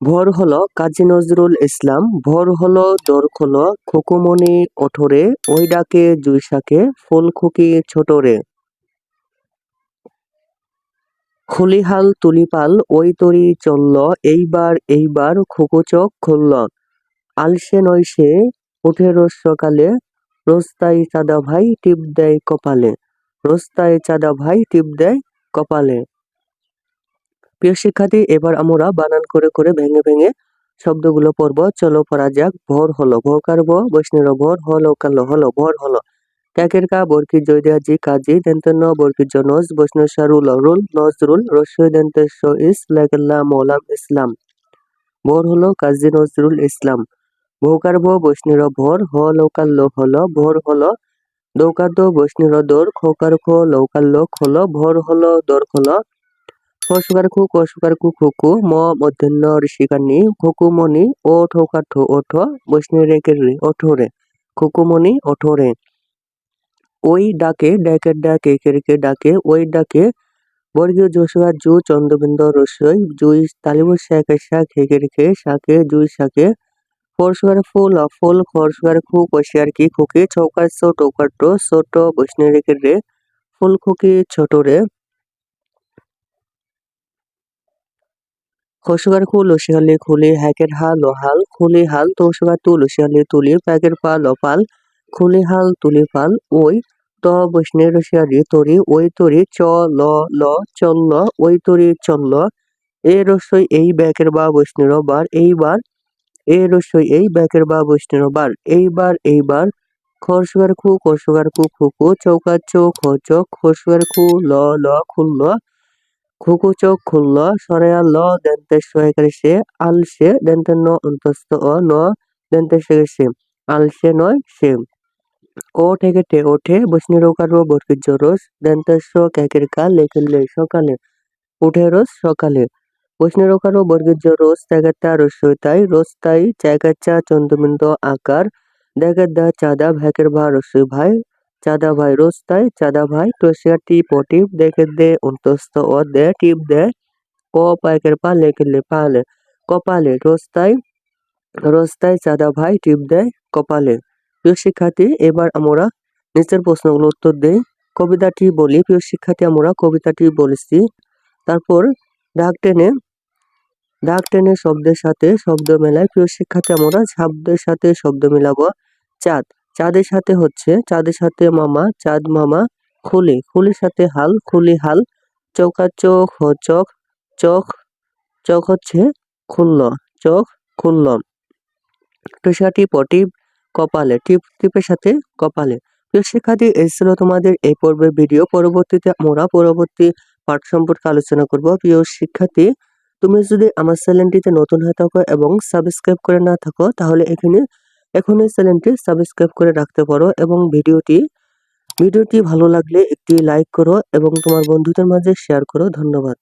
ভোর হলো কাজী নজরুল ইসলাম, ভোর হলো দোর খোলো খুকুমনি ওঠরে, ওই ডাকে জুইশাকে ফুলখুকি ছোটরে। খুলিহাল তুলিপাল, ওই তরি চলল, এইবার এইবার খুকু চোখ খুলল। আলসে নয়সে উঠে রোজ সকালে রোস্তাই চাঁদা ভাই টিপ দেয় কপালে রোস্তাই চাঁদা ভাই টিপ দেয় কপালে। প্রিয় শিক্ষার্থী, এবার আমরা বানান করে করে ভেঙে ভেঙে শব্দগুলো পড়ব। চলো পড়া যাক। ভোর হলো ভোকার ভ বৈষ্ণের ভোর হলো কালো, হলো ভোর হলো। ক্যাকের কা, বরকি জয়দিয়াজি কাজী দেন্তন্য বরকি জনজ বৈষ্ণব শারুল রুল নজরুল রসই দেন্তেশ ইস লাগাল্লা মৌলাম ইসলাম। ভোর হলো কাজী নজরুল ইসলাম। ভোকার ভ বৈষ্ণের ভোর হ লৌকাল লো হলো ভোর হলো দৌকার দো বৈষ্ণের দোর খোকার খো লৌকাল লো হলো ভোর হলো দোর হলো কসুকার খু কসুকার কু খুকু, ম, মধ্যাহ্ন ঋষিকানি খুকুমণি ও ঠোকার ঠো ওঠ বৈষ্ণব রেখে রে ওঠরে, খুকুমণি, ওঠরে। ওই ডাকে ডেকের ডাকে, কেরকে ডাকে, ওই ডাকে, বর্গীয় জোসুয়া, জু, চন্দ্রবিন্দু, রসই, জুই তালিবুর শাকে, শাক হেকে রেখে শাকে, জুই, শাকে ফরসুয়ার ফুল ফুল খরসুয়ার খু কষিয়ার কি খুকি, চৌকার চো টোকার টো ছোট বৈষ্ণব রেখে রে ফুল, খুকি ছোট রে খসুগার খু লসিহালি খুলি, হ্যাকের হা লোহাল খুলি, হাল তৌসুগার তু লসিহালি তুলি, প্যাকের পা লপাল খুলি, হাল তুলি, পাল, ওই ত বৈষ্ণে রসিয়ারি তরি, ওই তরি, চ, ল ল চলল ওই তরি চলল এ রসই এই ব্যাকের বা বৈষ্ণের বার, এইবার এ রসই এই ব্যাকের বা বৈষ্ণের বার, এইবার এইবার খরসুগার খু খরসুগার খু খুকু চৌকা চোখ চোখ খসুগার খু, ল ল খুলল খুকু চোখ খুলল সরেয়া ল, দেন্তে সে আলসে দেন্তে ন, অন্তস্থ অ, ন, দেন্তে সে আলসে নয়, সে। ও থেকে টে ওঠে, বসনি রোকার রো বর্গির জরস দেন্তেস্ব ক্যাকের কাল লেখের লে, সকালে। উঠে রোজ সকালে। বসনি রোকার রো বর্গির জরস ত্যাগেরটা রসই তাই, রোজ তাই চায়কার চা, চন্দ্রবিন্দ আকার দেখের দা, চাঁদা, ভ্যাকের ভা রসই ভাই। চাঁদা ভাই রোজ তাই চাঁদা ভাই টসিয়া টিপ ও টিপ দেখে দে, অন্তস্থ ও দে, টিপ দে। ক পায়কের পা লেখের লে পালে, কপালে রোজ তাই রোজ তাই চাঁদা ভাই টিপ দেয় কপালে। প্রিয় শিক্ষার্থী, এবার আমরা নিচের প্রশ্নগুলো উত্তর দেই। কবিতাটি বলি, প্রিয় শিক্ষার্থী, আমরা কবিতাটি বলেছি। তারপর ডাক টেনে ডাক টেনে শব্দের সাথে শব্দ মেলায়, প্রিয় শিক্ষার্থী, আমরা শব্দের সাথে শব্দ মেলাবো চাঁদ। চাঁদের সাথে হচ্ছে, চাঁদের সাথে মামা, চাঁদ মামা, খুলি, খুলির সাথে হাল, খুলি হাল চৌকা চোখ হ, চোখ চোখ চোখ হচ্ছে খুলল চোখ খুলল টুসাটি পটিপ কপালে, টিপ, টিপের সাথে কপালে। প্রিয় শিক্ষার্থী, এই ছিল তোমাদের এই পর্বের ভিডিও। পরবর্তীতে আমরা পরবর্তী পাঠ সম্পর্কে আলোচনা করব। প্রিয় শিক্ষার্থী, তুমি যদি আমার চ্যানেলটিতে নতুন হয়ে থাকো এবং সাবস্ক্রাইব করে না থাকো, তাহলে এখানে এখনই চ্যানেলটি সাবস্ক্রাইব করে রাখতে পারো এবং ভিডিওটি ভিডিওটি ভালো লাগলে একটি লাইক করো এবং তোমার বন্ধুদের মাঝে শেয়ার করো। ধন্যবাদ।